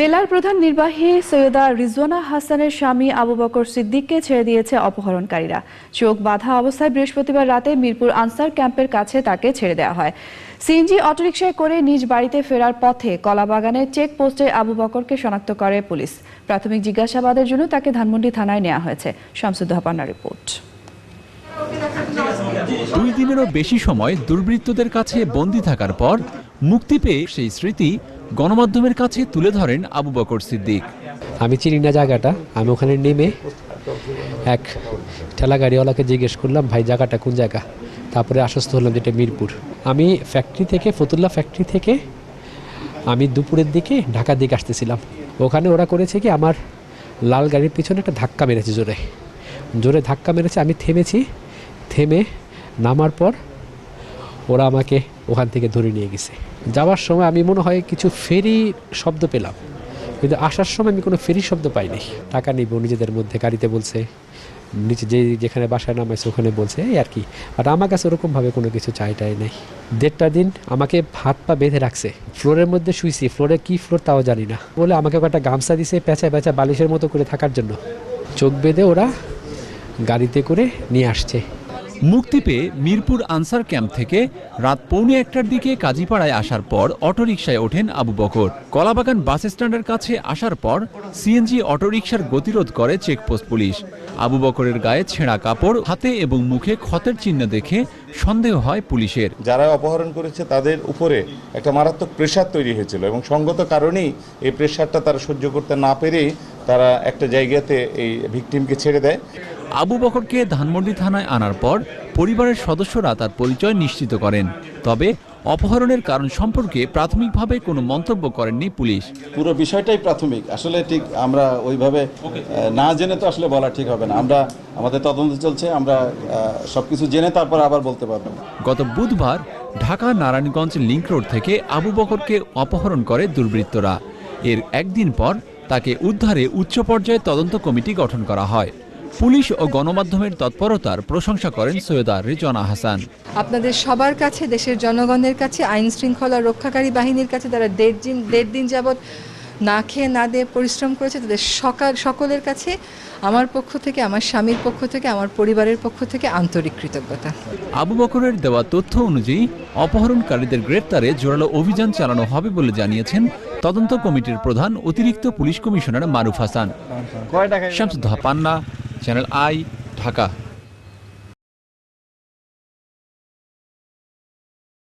বেলার প্রধান নির্বাহী সৈয়দা রিজওয়ানা হাসানের স্বামী আবু বকর সিদ্দিককে ছেড়ে দিয়েছে অপহরণকারীরা। চোখ বাঁধা অবস্থায় বৃহস্পতিবার রাতে মিরপুর আনসার ক্যাম্পের কাছে তাকে ছেড়ে দেওয়া হয়। সিএনজি অটোরিকশায় করে নিজ বাড়িতে ফেরার পথে কলাবাগানের চেক পোস্টে আবু বকরকে শনাক্ত করে পুলিশ। প্রাথমিক জিজ্ঞাসাবাদের জন্য তাকে ধানমন্ডি থানায় নেওয়া হয়েছে। শামসুদ্দোহা পান্নার রিপোর্ট। দুই দিনেরও বেশি সময় দুর্বৃত্তদের কাছে বন্দী থাকার পর মুক্তি পেয়ে সেই স্মৃতি গণমাধ্যমের কাছে তুলে ধরেন আবু বকর সিদ্দিক। আমি চিনি না জায়গাটা। আমি ওখানে নেমে এক ঠেলা গাড়িওয়ালাকে জিজ্ঞেস করলাম, ভাই, জায়গাটা কোন জায়গা? তারপরে আশ্বস্ত হলাম যেটা মিরপুর। আমি ফ্যাক্টরি থেকে, ফতুল্লা ফ্যাক্টরি থেকে আমি দুপুরের দিকে ঢাকার দিকে আসতেছিলাম। ওখানে ওরা করেছে কি, আমার লাল গাড়ির পিছনে একটা ধাক্কা মেরেছে জোরে। জোরে ধাক্কা মেরেছে, আমি থেমেছি। থেমে নামার পর ওরা আমাকে ওখান থেকে ধরে নিয়ে গেছে। যাওয়ার সময় আমি মনে হয় কিছু ফেরি শব্দ পেলাম। কিন্তু আসার সময় আমি কোনো ফেরি শব্দ পাইনি। টাকা নিব, নিজেদের মধ্যে গাড়িতে বলছে। নিচে যে যেখানে বাসায় নামাইছে ওখানে বলছে, এই আর কি। আর আমার কাছে ওরকমভাবে কোনো কিছু চাই টাই নেই। দেড়টা দিন আমাকে হাত পা বেঁধে রাখছে। ফ্লোরের মধ্যে শুইছি। ফ্লোরে কি ফ্লোর তাও জানি না। বলে আমাকে একটা গামছা দিছে পেঁচা পেঁচা বালিশের মতো করে থাকার জন্য। চোখ বেঁধে ওরা গাড়িতে করে নিয়ে আসছে। মুক্তি পেয়ে মিরপুর আনসার ক্যাম্প থেকে রাত পৌনে একটার দিকে কাজীপাড়ায় আসার পর অটোরিকশায় ওঠেন আবু বকর। কলাবাগান বাস স্ট্যান্ডের কাছে আসার পর সিএনজি অটোরিকশার গতিরোধ করে চেকপোস্ট পুলিশ। আবু বকরের গায়ে ছেঁড়া কাপড়, হাতে এবং মুখে ক্ষতের চিহ্ন দেখে সন্দেহ হয় পুলিশের। যারা অপহরণ করেছে তাদের উপরে একটা মারাত্মক প্রেশার তৈরি হয়েছিল এবং সঙ্গত কারণেই এই প্রেশারটা তারা সহ্য করতে না পেরেই তারা একটা জায়গাতে এই ভিকটিমকে ছেড়ে দেয়। আবু বকরকে ধানমন্ডি থানায় আনার পর পরিবারের সদস্যরা তার পরিচয় নিশ্চিত করেন। তবে অপহরণের কারণ সম্পর্কে প্রাথমিকভাবে কোনো মন্তব্য করেননি পুলিশ। পুরো বিষয়টাই প্রাথমিক। আসলে ঠিক আমরা ওইভাবে না জেনে তো আসলে বলা ঠিক হবে না। আমরা আমাদের তদন্ত চলছে আমরা সব কিছু জেনে তারপর আবার বলতে পারব। গত বুধবার ঢাকা নারায়ণগঞ্জ লিংক রোড থেকে আবু বকরকে অপহরণ করে দুর্বৃত্তরা। এর একদিন পর তাকে উদ্ধারে উচ্চ পর্যায়ে তদন্ত কমিটি গঠন করা হয়। পুলিশ ও গণমাধ্যমের তৎপরতার প্রশংসা করেন সৈয়দা রিজওয়ানা হাসান। আপনাদের সবার কাছে দেশের জনগণের কাছে আইন শৃঙ্খলা রক্ষাকারী বাহিনীর কাছে তারা দেড় দিন দেড় দিন যাবৎ না খেয়ে না দিয়ে পরিশ্রম করেছে। তাদের সকাল সকলের কাছে আমার পক্ষ থেকে আমার স্বামীর পক্ষ থেকে আমার পরিবারের পক্ষ থেকে আন্তরিক কৃতজ্ঞতা। আবু বকরের দেওয়া তথ্য অনুযায়ী অপহরণকারীদের গ্রেপ্তারে জোরালো অভিযান চালানো হবে বলে জানিয়েছেন তদন্ত কমিটির প্রধান অতিরিক্ত police commissioner Maruf Hasan. Shamsuddoha Panna channel I Dhaka.